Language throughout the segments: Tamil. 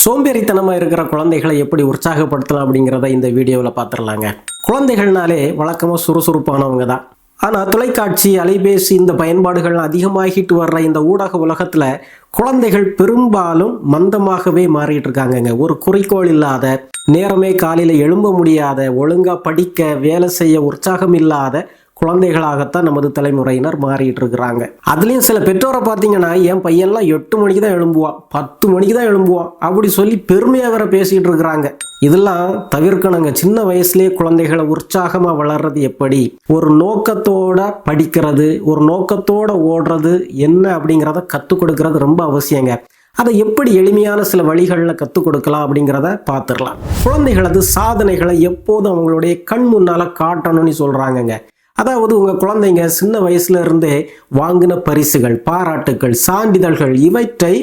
சோம்பேறித்தனமாக இருக்கிற குழந்தைகளை எப்படி உற்சாகப்படுத்தலாம் அப்படிங்கிறத இந்த வீடியோவில் பார்த்துடலாங்க. குழந்தைகள்னாலே வழக்கமாக சுறுசுறுப்பானவங்க தான். ஆனால் தொலைக்காட்சி அலைபேசி இந்த பயன்பாடுகள் அதிகமாகிட்டு வர்ற இந்த ஊடக உலகத்தில் குழந்தைகள் பெரும்பாலும் மந்தமாகவே மாறிட்டு இருக்காங்கங்க ஒரு குறிக்கோள் இல்லாத நேரமே காலையில் எழும்ப முடியாத ஒழுங்காக படிக்க வேலை செய்ய உற்சாகம் இல்லாத குழந்தைகளாகத்தான் நமது தலைமுறையினர் மாறிட்டு இருக்கிறாங்க அதுலேயும் சில பெற்றோரை பார்த்தீங்கன்னா என் பையன்லாம் எட்டு மணிக்கு தான் எழும்புவான் பத்து மணிக்கு தான் எழும்புவான் அப்படி சொல்லி பெருமையாக வேற பேசிகிட்டு இருக்கிறாங்க இதெல்லாம் தவிர்க்கணுங்க. சின்ன வயசுலேயே குழந்தைகளை உற்சாகமாக வளர்றது எப்படி? ஒரு நோக்கத்தோட படிக்கிறது ஒரு நோக்கத்தோட ஓடுறது என்ன அப்படிங்கிறத கற்றுக் கொடுக்கறது ரொம்ப அவசியங்க. அதை எப்படி எளிமையான சில வழிகளில் கற்றுக் கொடுக்கலாம் அப்படிங்கிறத பார்த்துடலாம் குழந்தைகளது சாதனைகளை எப்போதும் அவங்களுடைய கண் முன்னால் காட்டணும்னு சொல்கிறாங்கங்க அதாவது உங்கள் குழந்தைங்க சின்ன வயசுல இருந்தே வாங்கின பரிசுகள் பாராட்டுகள் சான்றிதழ்கள் இவற்றை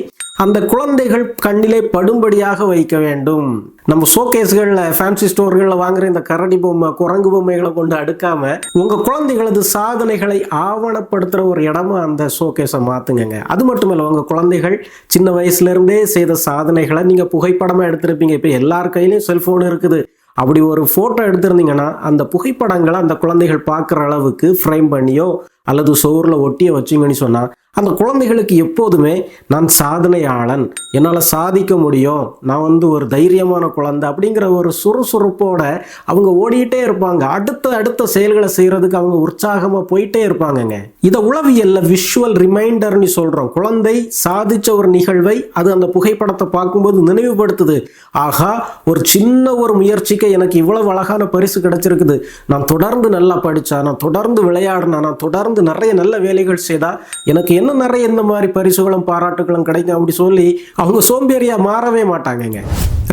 அந்த குழந்தைகள் கண்ணிலே படும்படியாக வைக்க வேண்டும். நம்ம ஷோகேஸ்களில் ஃபேன்சி ஸ்டோர்களில் வாங்குற இந்த கரடி பொம்மை குரங்கு பொம்மைகளை கொண்டு அடுக்காம உங்கள் குழந்தைகளது சாதனைகளை ஆவணப்படுத்துகிற ஒரு இடமா அந்த ஷோகேஸை மாற்றுங்கங்க அது மட்டும் இல்லை உங்கள் குழந்தைகள் சின்ன வயசுலேருந்தே செய்த சாதனைகளை நீங்கள் புகைப்படமாக எடுத்திருப்பீங்க. இப்போ எல்லார் கையிலையும் செல்ஃபோன் இருக்குது. அப்படி ஒரு ஃபோட்டோ எடுத்திருந்தீங்கன்னா அந்த புகைப்படங்களை அந்த குழந்தைகள் பார்க்குற அளவுக்கு ஃப்ரேம் பண்ணியோ அல்லது சோறில் ஒட்டியோ வச்சிங்கன்னு சொன்னால் அந்த குழந்தைகளுக்கு எப்போதுமே நான் சாதனையாளன். என்னால் சாதிக்க முடியும். நான் வந்து ஒரு தைரியமான குழந்தை அப்படிங்கிற ஒரு சுறுசுறுப்போட அவங்க ஓடிக்கிட்டே இருப்பாங்க. அடுத்த அடுத்த செயல்களை செய்கிறதுக்கு அவங்க உற்சாகமாக போயிட்டே இருப்பாங்கங்க. இதை உளவியல்ல விஷுவல் ரிமைண்டர்னு சொல்கிறோம் குழந்தை சாதித்த ஒரு நிகழ்வை அது அந்த புகைப்படத்தை பார்க்கும்போது நினைவுபடுத்துது. ஆகா ஒரு சின்ன ஒரு முயற்சிக்கு எனக்கு இவ்வளவு அழகான பரிசு கிடைச்சிருக்குது. நான் தொடர்ந்து நல்லா படித்தா நான் தொடர்ந்து விளையாடினா நான் தொடர்ந்து நிறைய நல்ல வேலைகள் செய்தால் எனக்கு இன்னும் நிறைய இந்த மாதிரி பரிசுகளும் பாராட்டுகளும் கிடைக்கும் அப்படி சொல்லி அவங்க சோம்பேறியா மாறவே மாட்டாங்கங்க.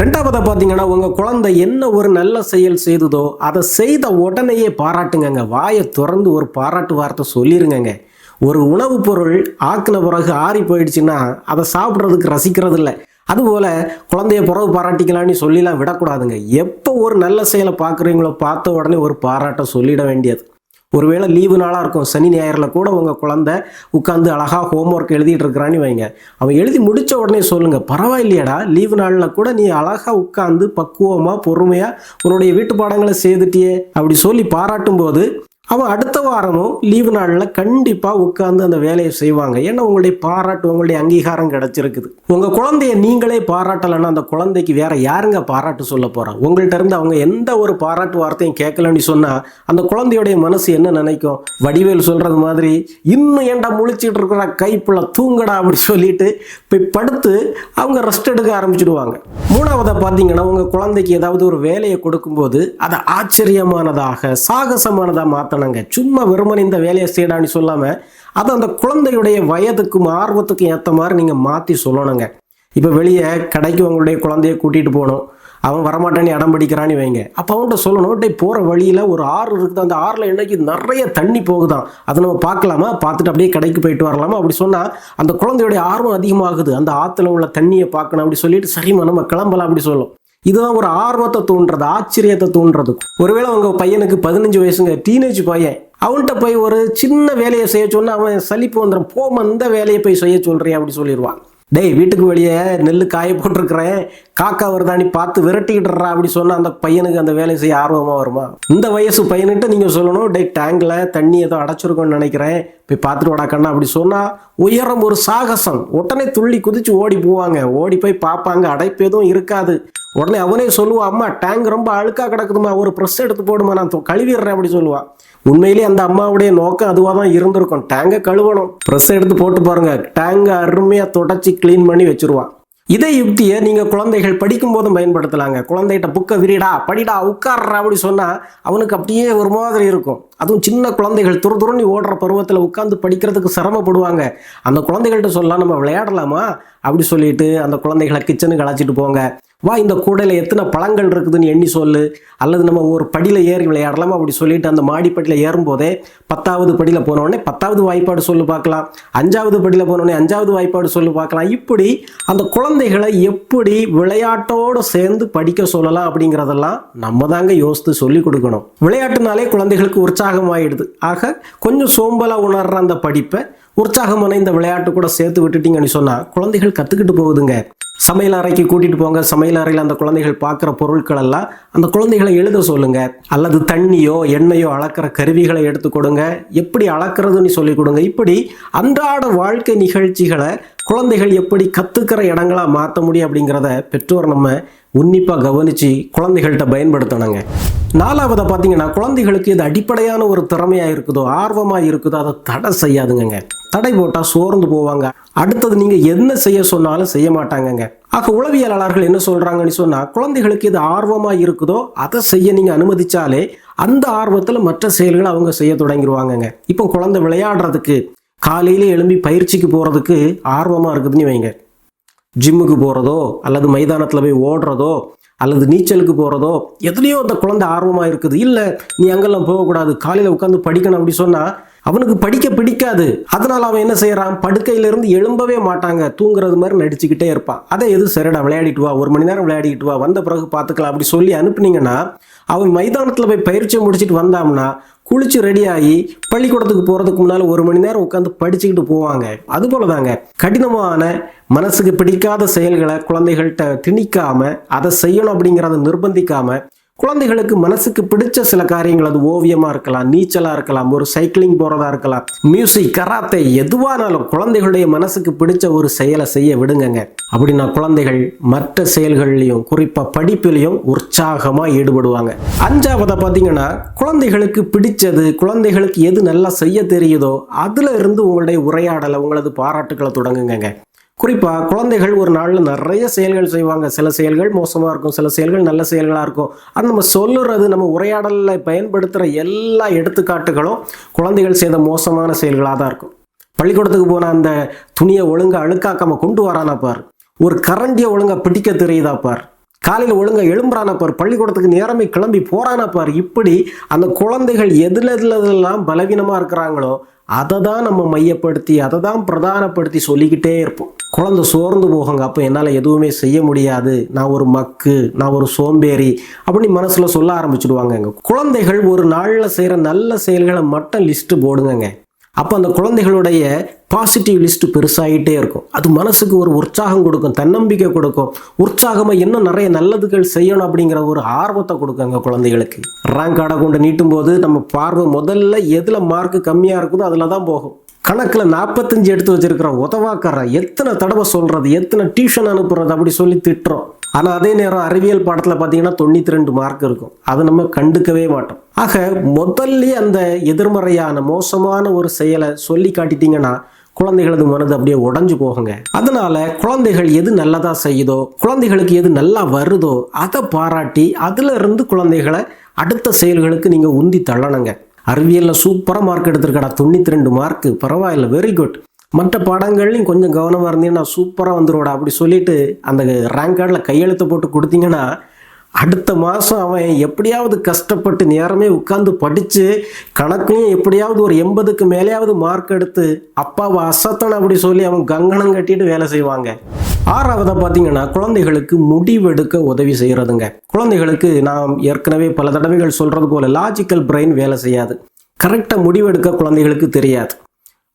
ரெண்டாவதாக பார்த்தீங்கன்னா உங்கள் குழந்தை என்ன ஒரு நல்ல செயல் செய்ததோ அதை செய்த உடனேயே பாராட்டுங்கங்க. வாயை திறந்து ஒரு பாராட்டு வார்த்தை சொல்லிருங்கங்க. ஒரு உணவுப் பொருள் ஆக்கின பிறகு ஆறி போயிடுச்சுன்னா அதை சாப்பிட்றதுக்கு ரசிக்கிறது இல்லை அதுபோல் குழந்தைய பிறகு பாராட்டிக்கலாம்னு சொல்லிலாம் விடக்கூடாதுங்க. எப்போ ஒரு நல்ல செயலை பார்க்குறீங்களோ பார்த்த உடனே ஒரு பாராட்டை சொல்லிட வேண்டியது. ஒருவேளை லீவு நாளாக இருக்கும். சனி ஞாயிறில் கூட உங்கள் குழந்தை உட்காந்து அழகாக ஹோம்ஒர்க் எழுதிட்டு இருக்கிறான்னு வைங்க. அவன் எழுதி முடித்த உடனே சொல்லுங்கள் பரவாயில்லையடா லீவு நாளில் கூட நீ அழகாக உட்காந்து பக்குவமாக பொறுமையாக உன்னுடைய வீட்டு பாடங்களை செய்துட்டியே அப்படி சொல்லி பாராட்டும் போது அவன் அடுத்த வாரமும் லீவு நாளில் கண்டிப்பாக உட்காந்து அந்த வேலையை செய்வாங்க. ஏன்னா உங்களுடைய பாராட்டு உங்களுடைய அங்கீகாரம் கிடைச்சிருக்குது. உங்கள் குழந்தைய நீங்களே பாராட்டலைன்னா அந்த குழந்தைக்கு வேற யாருங்க பாராட்டு சொல்ல போகிறா உங்கள்கிட்ட இருந்து அவங்க எந்த ஒரு பாராட்டு வார்த்தையும் கேட்கலன்னு சொன்னால் அந்த குழந்தையுடைய மனசு என்ன நினைக்கும்? வடிவேல் சொல்கிறது மாதிரி இன்னும் ஏன்டா முழிச்சிட்டு இருக்கிற? கைப்புள்ள தூங்கடா அப்படின்னு சொல்லிட்டு போய் படுத்து அவங்க ரெஸ்ட் எடுக்க ஆரம்பிச்சிடுவாங்க. மூணாவதாக பார்த்தீங்கன்னா உங்கள் குழந்தைக்கு ஏதாவது ஒரு வேலையை கொடுக்கும்போது அதை ஆச்சரியமானதாக சாகசமானதாக மாற்றணும் மாற்றணுங்க சும்மா வெறுமன் இந்த வேலையை செய்யடான்னு சொல்லாமல் அதை அந்த குழந்தையுடைய வயதுக்கும் ஆர்வத்துக்கும் ஏற்ற மாதிரி நீங்கள் மாற்றி சொல்லணுங்க. இப்போ வெளியே கடைக்கு உங்களுடைய குழந்தைய கூட்டிகிட்டு போகணும். அவன் வரமாட்டான்னு இடம் பிடிக்கிறான்னு வைங்க. அப்போ அவன்கிட்ட சொல்லணும் டே போகிற வழியில் ஒரு ஆறு இருக்குது? அந்த ஆறில் இன்னைக்கு நிறைய தண்ணி போகுதான் அதை நம்ம பார்க்கலாமா? பார்த்துட்டு அப்படியே கடைக்கு போயிட்டு வரலாமா? அப்படி சொன்னால் அந்த குழந்தையுடைய ஆர்வம் அதிகமாகுது. அந்த ஆற்றுல உள்ள தண்ணியை பார்க்கணும் அப்படி சொல்லிட்டு சரிம்மா நம்ம கிளம்பலாம் அப்படி சொல்லும். இதுதான் ஒரு ஆர்வத்தை தூண்டுறது ஆச்சரியத்தை தூண்டுறது ஒருவேளை உங்க பையனுக்கு பதினஞ்சு வயசுங்க டீனேஜ் பையன் அவன்கிட்ட போய் ஒரு சின்ன வேலையை செய்ய சொன்னா அவன் சலிப்பு வந்துடும் போமா அந்த வேலையை போய் செய்ய சொல்றியா அப்படி சொல்லிடுவான். டேய் வீட்டுக்கு வெளியே நெல் காய போட்டிருக்கிறேன். காக்கா வருதானி பார்த்து விரட்டிக்கிட்டுறா அப்படி சொன்னால் அந்த பையனுக்கு அந்த வேலை செய்ய ஆர்வமாக வருமா? இந்த வயசு பையன்கிட்ட நீங்கள் சொல்லணும் டே டேங்கில் தண்ணி ஏதோ அடைச்சிருக்கோன்னு நினைக்கிறேன். போய் பார்த்துட்டு வாடா கண்ணா அப்படி சொன்னால் உயரம் ஒரு சாகசம். உடனே துள்ளி குதிச்சு ஓடி போவாங்க. ஓடி போய் பார்ப்பாங்க. அடைப்பு எதுவும் இருக்காது. உடனே அவனே சொல்லுவான் அம்மா டேங்க் ரொம்ப அழுக்காக கிடக்குதுமா ஒரு ப்ரெஸ் எடுத்து போடுமா நான் கழுவிடுறேன் அப்படி சொல்லுவான் உண்மையிலேயே அந்த அம்மாவுடைய நோக்கம் அதுவாக தான் இருந்திருக்கும். டேங்கை கழுவணும். ப்ரெஸ் எடுத்து போட்டு பாருங்க. டேங்கை அருமையாக தொடச்சி க்ளீன் பண்ணி வச்சுருவான் இதே யுக்தியை நீங்கள் குழந்தைகள் படிக்கும் போதும் பயன்படுத்தலாங்க. குழந்தைகிட்ட புக்கை விரிடா படிடா உட்கார்றா அப்படி சொன்னால் அவனுக்கு அப்படியே ஒரு மாதிரி இருக்கும். அதுவும் சின்ன குழந்தைகள் துரு துருன்னு ஓடுற பருவத்தில் உட்காந்து படிக்கிறதுக்கு சிரமப்படுவாங்க. அந்த குழந்தைகள்கிட்ட சொல்லலாம் நம்ம விளையாடலாமா? அப்படி சொல்லிட்டு அந்த குழந்தைகளை கிச்சனுக்கு அழைச்சிட்டு போங்க. வா இந்த கூடையில் எத்தனை பழங்கள் இருக்குதுன்னு எண்ணி சொல்லு. அல்லது நம்ம ஒரு படியில் ஏறி விளையாடலாமா? அப்படி சொல்லிட்டு அந்த மாடிப்படியில் ஏறும்போதே பத்தாவது படியில் போனோடனே பத்தாவது வாய்ப்பாடு சொல்லு பார்க்கலாம். அஞ்சாவது படியில் போனோடனே அஞ்சாவது வாய்ப்பாடு சொல்லு பார்க்கலாம். இப்படி அந்த குழந்தைகளை எப்படி விளையாட்டோடு சேர்ந்து படிக்க சொல்லலாம் அப்படிங்கிறதெல்லாம் நம்ம தாங்க யோசித்து சொல்லி கொடுக்கணும். விளையாட்டுனாலே குழந்தைகளுக்கு உற்சாகமாயிடுது. ஆக கொஞ்சம் சோம்பலாக உணர்ற அந்த படிப்பை உற்சாகமான இந்த விளையாட்டு கூட சேர்த்து விட்டுட்டீங்கன்னு சொன்னால் குழந்தைகள் கற்றுக்கிட்டு போகுதுங்க. சமையல் அறைக்கு கூட்டிட்டு போங்க. சமையல் அறையில் அந்த குழந்தைகள் பார்க்குற பொருட்கள் எல்லாம் அந்த குழந்தைகளை எழுத சொல்லுங்க. அல்லது தண்ணியோ எண்ணெயோ அளக்கிற கருவிகளை எடுத்து கொடுங்க. எப்படி அளக்கிறதுன்னு சொல்லி கொடுங்க. இப்படி அன்றாட வாழ்க்கை நிகழ்ச்சிகளை குழந்தைகள் எப்படி கத்துக்கிற இடங்களா மாற்ற முடியும் அப்படிங்கிறத பெற்றோர் நம்ம உன்னிப்பாக கவனித்து குழந்தைகள்கிட்ட பயன்படுத்தணுங்க. நாலாவதை பார்த்தீங்கன்னா குழந்தைகளுக்கு இது அடிப்படையான ஒரு திறமையாக இருக்குதோ ஆர்வமாக இருக்குதோ அதை தடை செய்யாதுங்கங்க. தடை போட்டால் சோர்ந்து போவாங்க. அடுத்தது நீங்கள் என்ன செய்ய சொன்னாலும் செய்ய மாட்டாங்கங்க. ஆக உளவியலாளர்கள் என்ன சொல்கிறாங்கன்னு சொன்னால் குழந்தைகளுக்கு இது ஆர்வமாக இருக்குதோ அதை செய்ய நீங்கள் அனுமதிச்சாலே அந்த ஆர்வத்தில் மற்ற செயல்களை அவங்க செய்ய தொடங்கிடுவாங்கங்க. இப்போ குழந்தை விளையாடுறதுக்கு காலையிலே எழும்பி பயிற்சிக்கு போகிறதுக்கு ஆர்வமாக இருக்குதுன்னு வைங்க. ஜிம்முக்கு போகிறதோ அல்லது மைதானத்தில் போய் ஓடுறதோ அல்லது நீச்சலுக்கு போகிறதோ எதுலேயோ அந்த குழந்தை ஆர்வமாக இருக்குது. இல்லை நீ அங்கெல்லாம் போகக்கூடாது காலையில் உட்காந்து படிக்கணும் அப்படி சொன்னால் அவனுக்கு படிக்க பிடிக்காது. அதனால் அவன் என்ன செய்கிறான் படுக்கையிலிருந்து எழும்பவே மாட்டாங்க. தூங்குறது மாதிரி நடிச்சுக்கிட்டே இருப்பான். அதை எது சரிடா விளையாடிட்டு வா ஒரு மணி நேரம் விளையாடிட்டு வா வந்த பிறகு பார்த்துக்கலாம் அப்படி சொல்லி அனுப்புனீங்கன்னா அவன் மைதானத்தில் போய் பயிற்சி முடிச்சுட்டு வந்தான்னா குளிச்சு ரெடியாகி பள்ளிக்கூடத்துக்கு போகிறதுக்கு முன்னால் ஒரு மணி நேரம் உட்காந்து படிச்சுக்கிட்டு போவாங்க. அதுபோல தாங்க கடினமான மனசுக்கு பிடிக்காத செயல்களை குழந்தைகள்கிட்ட திணிக்காமல் அதை செய்யணும் அப்படிங்கிறத நிர்பந்திக்காமல் குழந்தைகளுக்கு மனசுக்கு பிடிச்ச சில காரியங்கள் அது ஓவியமாக இருக்கலாம் நீச்சலாக இருக்கலாம் ஒரு சைக்கிளிங் போகிறதா இருக்கலாம் மியூசிக் கராத்தே எதுவானாலும் குழந்தைகளுடைய மனசுக்கு பிடிச்ச ஒரு செயலை செய்ய விடுங்கங்க. அப்படின்னா குழந்தைகள் மற்ற செயல்கள்லையும் குறிப்பாக படிப்பிலையும் உற்சாகமாக ஈடுபடுவாங்க. அஞ்சாவதை பார்த்தீங்கன்னா குழந்தைகளுக்கு பிடிச்சது குழந்தைகளுக்கு எது நல்லா செய்ய தெரியுதோ அதில் இருந்து உங்களுடைய உரையாடலை உங்களது பாராட்டுக்களை தொடங்குங்கங்க. குறிப்பாக குழந்தைகள் ஒரு நாளில் நிறைய செயல்கள் செய்வாங்க. சில செயல்கள் மோசமாக இருக்கும். சில செயல்கள் நல்ல செயல்களாக இருக்கும். அது நம்ம சொல்லுறது நம்ம உரையாடலில் பயன்படுத்துகிற எல்லா எடுத்துக்காட்டுகளும் குழந்தைகள் செய்த மோசமான செயல்களாக தான் இருக்கும். பள்ளிக்கூடத்துக்கு போன அந்த துணியை ஒழுங்காக அழுக்காக்காமல் கொண்டு வரானா பார். ஒரு கரண்டியை ஒழுங்காக பிடிக்க தெரியுதா பார். காலையில் ஒழுங்காக எழும்புறானா பார். பள்ளிக்கூடத்துக்கு நேரமே கிளம்பி போகிறானா பார். இப்படி அந்த குழந்தைகள் எதில் எதுலதெல்லாம் பலவீனமாக இருக்கிறாங்களோ அதை தான் நம்ம மையப்படுத்தி அதை தான் பிரதானப்படுத்தி சொல்லிக்கிட்டே இருப்போம். குழந்தை சோர்ந்து போகுங்க. அப்போ என்னால் எதுவுமே செய்ய முடியாது. நான் ஒரு மக்கு நான் ஒரு சோம்பேறி அப்படின்னு மனசில் சொல்ல ஆரம்பிச்சிடுவாங்கங்க குழந்தைகள் ஒரு நாளில் செய்கிற நல்ல செயல்களை மட்டும் லிஸ்ட்டு போடுங்கங்க. அப்போ அந்த குழந்தைகளுடைய பாசிட்டிவ் லிஸ்ட் பெருசாகிட்டே இருக்கும். அது மனசுக்கு ஒரு உற்சாகம் கொடுக்கும் தன்னம்பிக்கை கொடுக்கும். உற்சாகமாக இன்னும் நிறைய நல்லதுகள் செய்யணும் அப்படிங்கிற ஒரு ஆர்வத்தை கொடுக்குங்க குழந்தைகளுக்கு. ரேங்க் கார்டை கொண்டு நீட்டும் போது நம்ம பார்வை முதல்ல எதில் மார்க் கம்மியாக இருக்குதோ அதில் தான் போகும். கணக்கில் நாற்பத்தஞ்சு எடுத்து வச்சிருக்கிறோம் உதவாக்காரன் எத்தனை தடவை சொல்கிறது எத்தனை டியூஷன் அனுப்புறது? அப்படி சொல்லி திட்டுறோம். ஆனால் அதே நேரம் அறிவியல் பாடத்தில் பார்த்தீங்கன்னா தொண்ணூற்றி ரெண்டு மார்க் இருக்கும். அதை நம்ம கண்டுக்கவே மாட்டோம். ஆக முதல்ல அந்த எதிர்மறையான மோசமான ஒரு செயலை சொல்லி காட்டிட்டீங்கன்னா குழந்தைகளது மனது அப்படியே உடஞ்சு போகுங்க. அதனால குழந்தைகள் எது நல்லதா செய்யுதோ குழந்தைகளுக்கு எது நல்லா வருதோ அதை பாராட்டி அதுல இருந்து குழந்தைகளை அடுத்த செயல்களுக்கு நீங்க உந்தி தள்ளணுங்க. அறிவியலில் சூப்பராக மார்க் எடுத்திருக்கடா. தொண்ணூற்றி ரெண்டு மார்க்கு பரவாயில்ல வெரி குட் மற்ற பாடங்கள்லையும் கொஞ்சம் கவனமாக இருந்தீங்கன்னா சூப்பராக வந்துடுவோடா அப்படி சொல்லிட்டு அந்த ரேங்க் கார்டில் கையெழுத்து போட்டு கொடுத்தீங்கன்னா அடுத்த மாதம் அவன் எப்படியாவது கஷ்டப்பட்டு நேரமே உட்காந்து படித்து கணக்குலையும் எப்படியாவது ஒரு எண்பதுக்கு மேலேயாவது மார்க் எடுத்து அப்பாவை அசத்தன் அப்படி சொல்லி அவன் கங்கணம் கட்டிட்டு வேலை செய்வாங்க. ஆறாவதாக பார்த்தீங்கன்னா குழந்தைகளுக்கு முடிவெடுக்க உதவி செய்கிறதுங்க குழந்தைகளுக்கு நாம் ஏற்கனவே பல தடவைகள் சொல்கிறது போல லாஜிக்கல் பிரெயின் வேலை செய்யாது. கரெக்டாக முடிவெடுக்க குழந்தைகளுக்கு தெரியாது.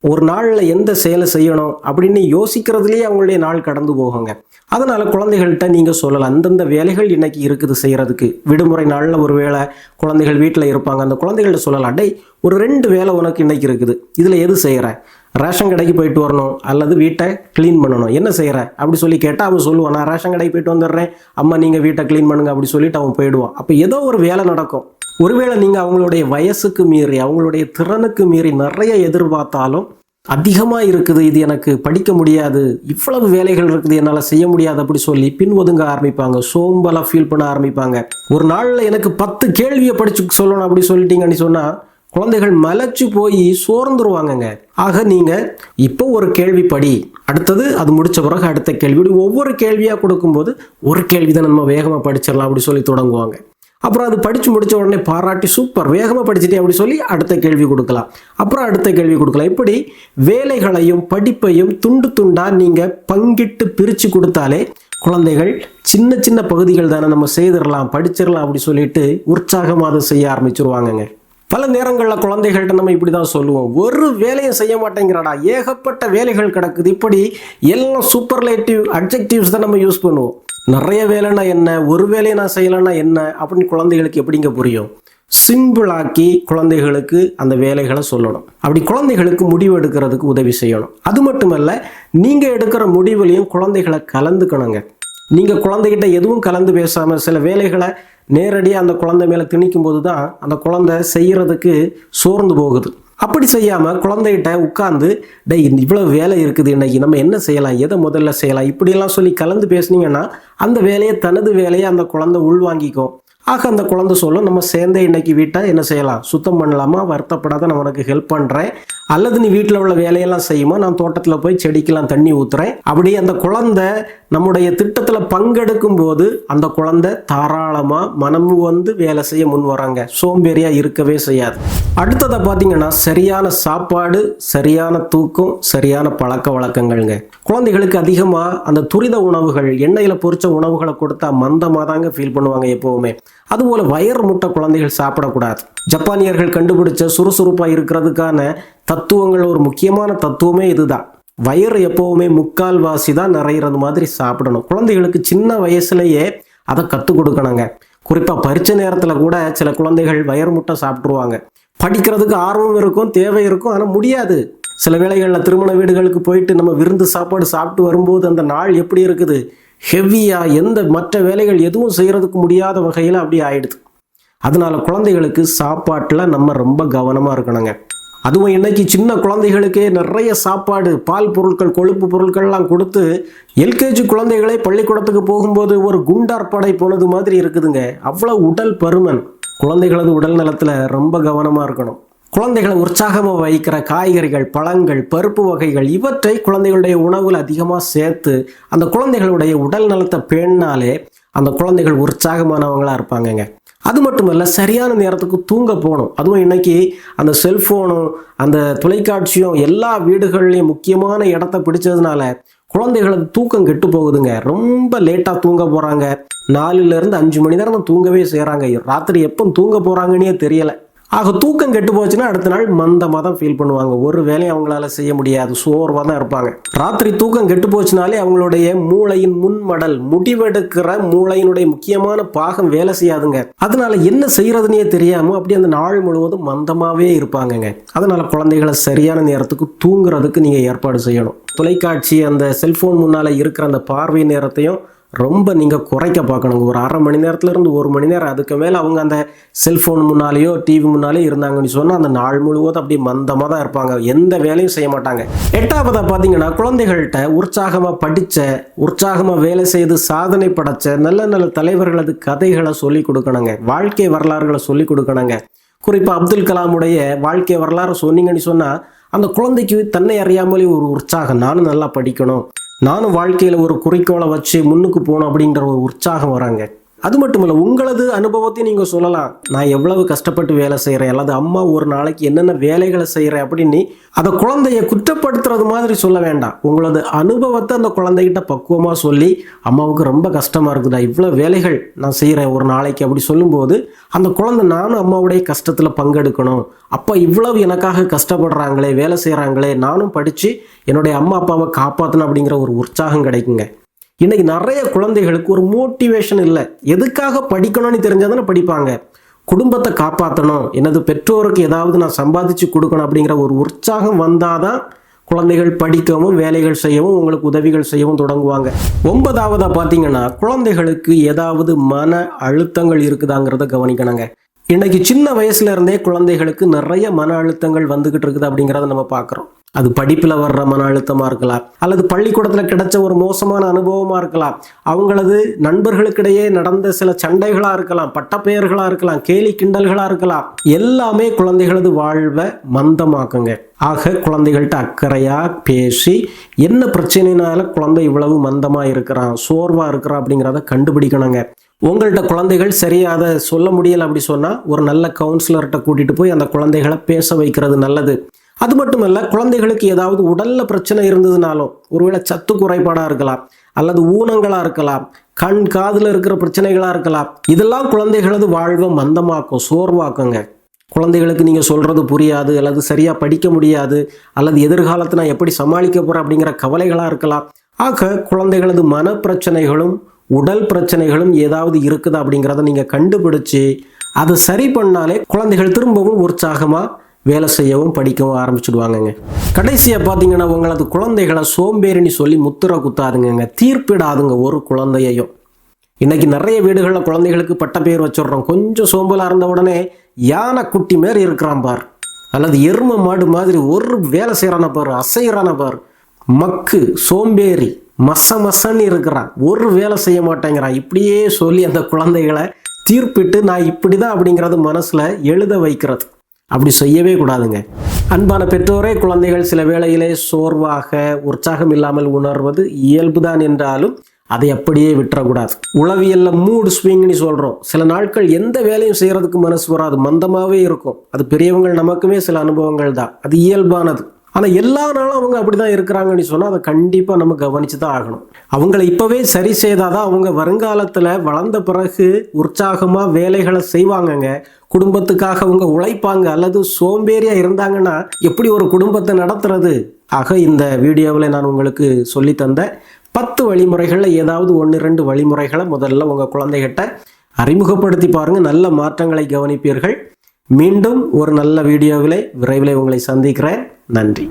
ஒரு நாளில் எந்த செயலை செய்யணும் அப்படின்னு யோசிக்கிறதுலேயே அவங்களுடைய நாள் கடந்து போகுங்க. அதனால் குழந்தைகள்கிட்ட நீங்கள் சொல்லலாம் அந்தந்த வேலைகள் இன்னைக்கு இருக்குது செய்கிறதுக்கு விடுமுறை நாளில் ஒரு வேளை குழந்தைகள் வீட்டில் இருப்பாங்க. அந்த குழந்தைகள்ட்ட சொல்லலாம் டே ஒரு ரெண்டு வேலை உனக்கு இன்னைக்கு இருக்குது. இதில் எது செய்கிற ரேஷன் கடைக்கு போயிட்டு வரணும் அல்லது வீட்டை க்ளீன் பண்ணணும். என்ன செய்கிற அப்படி சொல்லி கேட்டால் அவன் சொல்லுவான் நான் ரேஷன் கடைக்கு போயிட்டு வந்துடுறேன். அம்மா நீங்கள் வீட்டை க்ளீன் பண்ணுங்க அப்படி சொல்லிட்டு அவன் போயிடுவான். அப்போ ஏதோ ஒரு வேலை நடக்கும். ஒருவேளை நீங்கள் அவங்களுடைய வயசுக்கு மீறி அவங்களுடைய திறனுக்கு மீறி நிறைய எதிர்பார்த்தாலும் அதிகமாக இருக்குது இது எனக்கு படிக்க முடியாது இவ்வளவு வேலைகள் இருக்குது என்னால் செய்ய முடியாது அப்படி சொல்லி பின் ஒதுங்க ஆரம்பிப்பாங்க. சோம்பலாக ஃபீல் பண்ண ஆரம்பிப்பாங்க. ஒரு நாளில் எனக்கு பத்து கேள்வியை படிச்சு சொல்லணும் அப்படி சொல்லிட்டீங்கன்னு சொன்னால் குழந்தைகள் மலைச்சு போய் சோர்ந்துருவாங்கங்க. ஆக நீங்கள் இப்போ ஒரு கேள்வி படி. அடுத்தது அது முடித்த பிறகு அடுத்த கேள்வி. இப்படி ஒவ்வொரு கேள்வியாக கொடுக்கும்போது ஒரு கேள்வி தான் நம்ம வேகமாக படிச்சிடலாம் அப்படி சொல்லி தொடங்குவாங்க. அப்புறம் அது படித்து முடிச்ச உடனே பாராட்டி சூப்பர் வேகமாக படிச்சுட்டே அப்படி சொல்லி அடுத்த கேள்வி கொடுக்கலாம். அப்புறம் அடுத்த கேள்வி கொடுக்கலாம். இப்படி வேலைகளையும் படிப்பையும் துண்டு துண்டாக நீங்கள் பங்கிட்டு பிரித்து கொடுத்தாலே குழந்தைகள் சின்ன சின்ன பகுதிகள் தானே நம்ம செய்திடலாம் படிச்சிடலாம் அப்படி சொல்லிட்டு உற்சாகமாக அதை செய்ய ஆரம்பிச்சிருவாங்கங்க. பல நேரங்களில் குழந்தைகள்கிட்ட நம்ம இப்படி தான் சொல்லுவோம். ஒரு வேலையும் செய்ய மாட்டேங்கிறாடா. ஏகப்பட்ட வேலைகள் கிடக்குது. இப்படி எல்லாம் சூப்பர்லேட்டிவ் அட்ஜெக்டிவ்ஸ் தான் நம்ம யூஸ் பண்ணுவோம். நிறைய வேலைன்னா என்ன? ஒரு வேலையை நான் செய்யலைன்னா என்ன? அப்படின்னு குழந்தைகளுக்கு எப்படிங்க புரியும்? சிம்பிளாக்கி குழந்தைகளுக்கு அந்த வேலைகளை சொல்லணும். அப்படி குழந்தைகளுக்கு முடிவு எடுக்கிறதுக்கு உதவி செய்யணும். அது மட்டுமல்ல நீங்கள் எடுக்கிற முடிவுலையும் குழந்தைகளை கலந்துக்கணுங்க. நீங்கள் குழந்தைகிட்ட எதுவும் கலந்து பேசாமல் சில வேலைகளை நேரடியாக அந்த குழந்தை மேலே திணிக்கும் போது தான் அந்த குழந்தை செய்யறதுக்கு சோர்ந்து போகுது. அப்படி செய்யாமல் குழந்தைகிட்ட உட்காந்து டே இவ்வளோ வேலை இருக்குது இன்றைக்கி நம்ம என்ன செய்யலாம்? எதை முதல்ல செய்யலாம்? இப்படியெல்லாம் சொல்லி கலந்து பேசுனீங்கன்னா அந்த வேலையை தனது வேலையை அந்த குழந்தை உள்வாங்கிக்கும். ஆக அந்த குழந்தை சொல்லும் நம்ம சேர்ந்தே இன்னைக்கு வீட்டை என்ன செய்யலாம்? சுத்தம் பண்ணலாமா? வருத்தப்படாத நான் உனக்கு ஹெல்ப் பண்ணுறேன் அல்லது நீ வீட்டில் உள்ள வேலையெல்லாம் செய்யுமா நான் தோட்டத்தில் போய் செடிக்கெல்லாம் தண்ணி ஊற்றுறேன் அப்படி அந்த குழந்தை நம்முடைய திட்டத்தில் பங்கெடுக்கும் போது அந்த குழந்தை தாராளமாக மனம் வந்து வேலை செய்ய முன் வராங்க. சோம்பேறியாக இருக்கவே செய்யாது. அடுத்ததை பார்த்தீங்கன்னா சரியான சாப்பாடு சரியான தூக்கம் சரியான பழக்க வழக்கங்கள்ங்க. குழந்தைகளுக்கு அதிகமாக அந்த துரித உணவுகள் எண்ணெயில் பொறிச்ச உணவுகளை கொடுத்தா மந்தமாக தாங்க ஃபீல் பண்ணுவாங்க எப்போவுமே. அதுபோல் வயர் முட்டை குழந்தைகள் சாப்பிடக்கூடாது. ஜப்பானியர்கள் கண்டுபிடிச்ச சுறுசுறுப்பாக இருக்கிறதுக்கான தத்துவங்கள் ஒரு முக்கியமான தத்துவமே இதுதான். வயிறு எப்போவுமே முக்கால் வாசி தான் நிறையிறது மாதிரி சாப்பிடணும். குழந்தைகளுக்கு சின்ன வயசுலேயே அதை கற்றுக் கொடுக்கணுங்க. குறிப்பாக பரீட்சை நேரத்தில் கூட சில குழந்தைகள் வயர் முட்டை சாப்பிட்ருவாங்க படிக்கிறதுக்கு ஆர்வம் இருக்கும் தேவை இருக்கும் ஆனால் முடியாது. சில வேளைகளில் திருமண வீடுகளுக்கு போயிட்டு நம்ம விருந்து சாப்பாடு சாப்பிட்டு வரும்போது அந்த நாள் எப்படி இருக்குது? ஹெவியாக எந்த மற்ற வேலைகள் எதுவும் செய்கிறதுக்கு முடியாத வகையில் அப்படி ஆயிடுது. அதனால குழந்தைகளுக்கு சாப்பாட்டில் நம்ம ரொம்ப கவனமாக இருக்கணுங்க. அதுவும் இன்னைக்கு சின்ன குழந்தைகளுக்கே நிறைய சாப்பாடு பால் பொருட்கள் கொழுப்பு பொருட்கள்லாம் கொடுத்து எல்கேஜி குழந்தைகளே பள்ளிக்கூடத்துக்கு போகும்போது ஒரு குண்டார் படை போனது மாதிரி இருக்குதுங்க. அவ்வளோ உடல் பருமன். குழந்தைகளது உடல் நலத்தில் ரொம்ப கவனமாக இருக்கணும். குழந்தைகளை உற்சாகமாக வைக்கிற காய்கறிகள் பழங்கள் பருப்பு வகைகள் இவற்றை குழந்தைகளுடைய உணவில் அதிகமாக சேர்த்து அந்த குழந்தைகளுடைய உடல் நலத்தை பேணினாலே அந்த குழந்தைகள் உற்சாகமானவங்களாக இருப்பாங்கங்க. அது மட்டும் இல்லை சரியான நேரத்துக்கு தூங்க போகணும். அதுவும் இன்றைக்கி அந்த செல்ஃபோனும் அந்த தொலைக்காட்சியும் எல்லா வீடுகள்லையும் முக்கியமான இடத்த பிடிச்சதுனால குழந்தைகளுக்கு தூக்கம் கெட்டு போகுதுங்க. ரொம்ப லேட்டாக தூங்க போகிறாங்க நாலுலேருந்து அஞ்சு மணி நேரம் தான் தூங்கவே செய்கிறாங்க ராத்திரி எப்போ தூங்க போகிறாங்கன்னே தெரியலை. ஆக தூக்கம் கெட்டு போச்சுன்னா அடுத்த நாள் மந்தமாக தான் ஃபீல் பண்ணுவாங்க. ஒரு வேலையும் அவங்களால செய்ய முடியாது. சோர்வாக தான் இருப்பாங்க. ராத்திரி தூக்கம் கெட்டு போச்சுனாலே அவங்களுடைய மூளையின் முன்மடல் முடிவெடுக்கிற மூளையினுடைய முக்கியமான பாகம் வேலை செய்யாதுங்க. அதனால என்ன செய்யறதுனே தெரியாமல் அப்படி அந்த நாள் முழுவதும் மந்தமாகவே இருப்பாங்கங்க. அதனால குழந்தைகளை சரியான நேரத்துக்கு தூங்குறதுக்கு நீங்கள் ஏற்பாடு செய்யணும். தொலைக்காட்சி அந்த செல்ஃபோன் முன்னால் இருக்கிற அந்த பார்வை நேரத்தையும் ரொம்ப நீங்கள் குறைக்க பார்க்கணுங்க. ஒரு அரை மணி நேரத்துலேருந்து ஒரு மணி நேரம் அதுக்கு மேலே அவங்க அந்த செல்ஃபோன் முன்னாலேயோ டிவி முன்னாலேயோ இருந்தாங்கன்னு சொன்னால் அந்த நாள் முழுவதும் அப்படியே மந்தமாக தான் இருப்பாங்க. எந்த வேலையும் செய்ய மாட்டாங்க. எட்டாவதாக பார்த்தீங்கன்னா குழந்தைகள்கிட்ட உற்சாகமாக படித்த உற்சாகமாக வேலை செய்து சாதனை படைச்ச நல்ல நல்ல தலைவர்களது கதைகளை சொல்லிக் கொடுக்கணுங்க. வாழ்க்கை வரலாறுகளை சொல்லி கொடுக்கணுங்க. குறிப்பாக அப்துல் கலாமுடைய வாழ்க்கை வரலாறு சொன்னீங்கன்னு சொன்னால் அந்த குழந்தைக்கு தன்னை அறியாமலே ஒரு உற்சாகம். நானும் நல்லா படிக்கணும். நானும் வாழ்க்கையில் ஒரு குறிக்கோளை வச்சு முன்னுக்கு போகணும் அப்படின்ற ஒரு உற்சாகம் வராங்க. அது மட்டும் இல்லை உங்களது அனுபவத்தையும் நீங்கள் சொல்லலாம். நான் எவ்வளவு கஷ்டப்பட்டு வேலை செய்கிறேன் அல்லது அம்மா ஒரு நாளைக்கு என்னென்ன வேலைகளை செய்கிறேன் அப்படின்னு அதை குழந்தைய குற்றப்படுத்துறது மாதிரி சொல்ல வேண்டாம். உங்களது அனுபவத்தை அந்த குழந்தைகிட்ட பக்குவமாக சொல்லி அம்மாவுக்கு ரொம்ப கஷ்டமாக இருக்குதா இவ்வளோ வேலைகள் நான் செய்கிறேன் ஒரு நாளைக்கு அப்படி சொல்லும்போது அந்த குழந்தை நானும் அம்மாவுடைய கஷ்டத்தில் பங்கெடுக்கணும். அப்போ இவ்வளவு எனக்காக கஷ்டப்படுறாங்களே வேலை செய்கிறாங்களே நானும் படித்து என்னுடைய அம்மா அப்பாவை காப்பாற்றணும் அப்படிங்கிற ஒரு உற்சாகம் கிடைக்குங்க. இன்னைக்கு நிறைய குழந்தைகளுக்கு ஒரு மோட்டிவேஷன் இல்லை. எதுக்காக படிக்கணும்னு தெரிஞ்சால் தானே படிப்பாங்க. குடும்பத்தை காப்பாற்றணும் எனது பெற்றோருக்கு ஏதாவது நான் சம்பாதிச்சு கொடுக்கணும் அப்படிங்கிற ஒரு உற்சாகம் வந்தால் தான் குழந்தைகள் படிக்கவும் வேலைகள் செய்யவும் உங்களுக்கு உதவிகள் செய்யவும் தொடங்குவாங்க. ஒன்பதாவதாக பார்த்தீங்கன்னா குழந்தைகளுக்கு ஏதாவது மன அழுத்தங்கள் இருக்குதாங்கிறத கவனிக்கணுங்க. இன்னைக்கு சின்ன வயசுல இருந்தே குழந்தைகளுக்கு நிறைய மன அழுத்தங்கள் வந்துகிட்டு இருக்குது அப்படிங்கிறத நம்ம பார்க்குறோம். அது படிப்பில் வர்ற மன அழுத்தமாக இருக்கலாம் அல்லது பள்ளிக்கூடத்தில் கிடைச்ச ஒரு மோசமான அனுபவமாக இருக்கலாம் அவங்களது நண்பர்களுக்கிடையே நடந்த சில சண்டைகளாக இருக்கலாம் பட்டப்பெயர்களாக இருக்கலாம் கேலி கிண்டல்களாக இருக்கலாம் எல்லாமே குழந்தைகளது வாழ்வை மந்தமாக்குங்க. ஆக குழந்தைகள்கிட்ட அக்கறையாக பேசி என்ன பிரச்சனைனால குழந்தை இவ்வளவு மந்தமாக இருக்கிறான் சோர்வாக இருக்கிறான் அப்படிங்கிறத கண்டுபிடிக்கணுங்க. உங்கள்கிட்ட குழந்தைகள் சரியாக அதை சொல்ல முடியலை அப்படி சொன்னால் ஒரு நல்ல கவுன்சிலர்கிட்ட கூட்டிகிட்டு போய் அந்த குழந்தைகளை பேச வைக்கிறது நல்லது. அது மட்டும் குழந்தைகளுக்கு ஏதாவது உடலில் பிரச்சனை இருந்ததுனாலும் ஒருவேளை சத்து குறைபாடாக இருக்கலாம் அல்லது ஊனங்களாக இருக்கலாம் கண் காதில் இருக்கிற பிரச்சனைகளாக இருக்கலாம் இதெல்லாம் குழந்தைகளது வாழ்வை மந்தமாக்கும் சோர்வாக்குங்க. குழந்தைகளுக்கு நீங்கள் சொல்கிறது புரியாது அல்லது சரியாக படிக்க முடியாது அல்லது எதிர்காலத்தை நான் எப்படி சமாளிக்க போகிறேன் அப்படிங்கிற கவலைகளாக இருக்கலாம். ஆக குழந்தைகளது மன பிரச்சனைகளும் உடல் பிரச்சனைகளும் ஏதாவது இருக்குது அப்படிங்கிறத நீங்கள் கண்டுபிடிச்சு அதை சரி பண்ணாலே குழந்தைகள் திரும்பவும் உற்சாகமாக வேலை செய்யவும் படிக்கவும் ஆரம்பிச்சுடுவாங்கங்க. கடைசியாக பார்த்தீங்கன்னா உங்களது குழந்தைகளை சோம்பேறின்னு சொல்லி முத்திர குத்தாதுங்க தீர்ப்பிடாதுங்க ஒரு குழந்தையையும். இன்னைக்கு நிறைய வீடுகளில் குழந்தைகளுக்கு பட்ட பேர் வச்சிடுறோம். கொஞ்சம் சோம்பலாக இருந்த உடனே யானை குட்டி மாரி இருக்கிறான் பார். அல்லது எரும மாடு மாதிரி ஒரு வேலை செய்கிறான பார் அசைகிறான பார். மக்கு சோம்பேறி மச மசன்னு இருக்கிறான். ஒரு வேலை செய்ய மாட்டேங்கிறான். இப்படியே சொல்லி அந்த குழந்தைகளை தீர்ப்பிட்டு நான் இப்படி தான் அப்படிங்கிறது மனசில் எழுத வைக்கிறது. அப்படி செய்யவே கூடாதுங்க. அன்பான பெற்றோரே குழந்தைகள் சில வேளையிலே சோர்வாக உற்சாகம் இல்லாமல் உணர்வது இயல்புதான் என்றாலும் அதை அப்படியே விட்டுறக்கூடாது. உளவியல்ல மூடு ஸ்விங்னு சொல்கிறோம் சில நாட்கள் எந்த வேலையும் செய்கிறதுக்கு மனசு வராது. மந்தமாகவே இருக்கும். அது பெரியவங்கள் நமக்குமே சில அனுபவங்கள் தான் அது இயல்பானது. ஆனால் எல்லா நாளும் அவங்க அப்படி தான் இருக்கிறாங்கன்னு சொன்னால் அதை கண்டிப்பாக நம்ம கவனித்து தான் ஆகணும். அவங்கள இப்போவே சரி செய்தால் தான் அவங்க வருங்காலத்தில் வளர்ந்த பிறகு உற்சாகமாக வேலைகளை செய்வாங்கங்க. குடும்பத்துக்காக அவங்க உழைப்பாங்க. அல்லது சோம்பேறியாக இருந்தாங்கன்னா எப்படி ஒரு குடும்பத்தை நடத்துறது? ஆக இந்த வீடியோவில் நான் உங்களுக்கு சொல்லி தந்த பத்து வழிமுறைகளில் ஏதாவது ஒன்று ரெண்டு வழிமுறைகளை முதல்ல உங்கள் குழந்தைகிட்ட அறிமுகப்படுத்தி பாருங்கள் நல்ல மாற்றங்களை கவனிப்பீர்கள். மீண்டும் ஒரு நல்ல வீடியோவிலே விரைவில் உங்களை சந்திக்கிறேன். நன்றி.